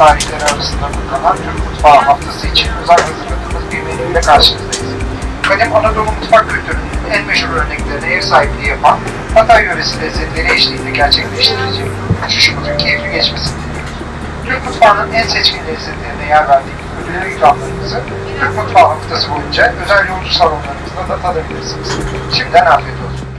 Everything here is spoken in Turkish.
tarihleri arasında bulunan Türk Mutfağı Haftası için özel hazırladığımız bir menüyle karşınızdayız. Kadim Anadolu mutfak kültürünün en meşhur örneklerine ev sahipliği yapan Hatay yöresi lezzetleri eşliğinde gerçekleştirici uçuşumuzun keyifli geçmesini diliyoruz. Türk mutfağının en seçkin lezzetlerine yer verdiği ödüllü ikramlarımızı Türk Mutfağı Haftası boyunca özel yolcu salonlarımızda da tadabilirsiniz. Şimdiden afiyet olsun.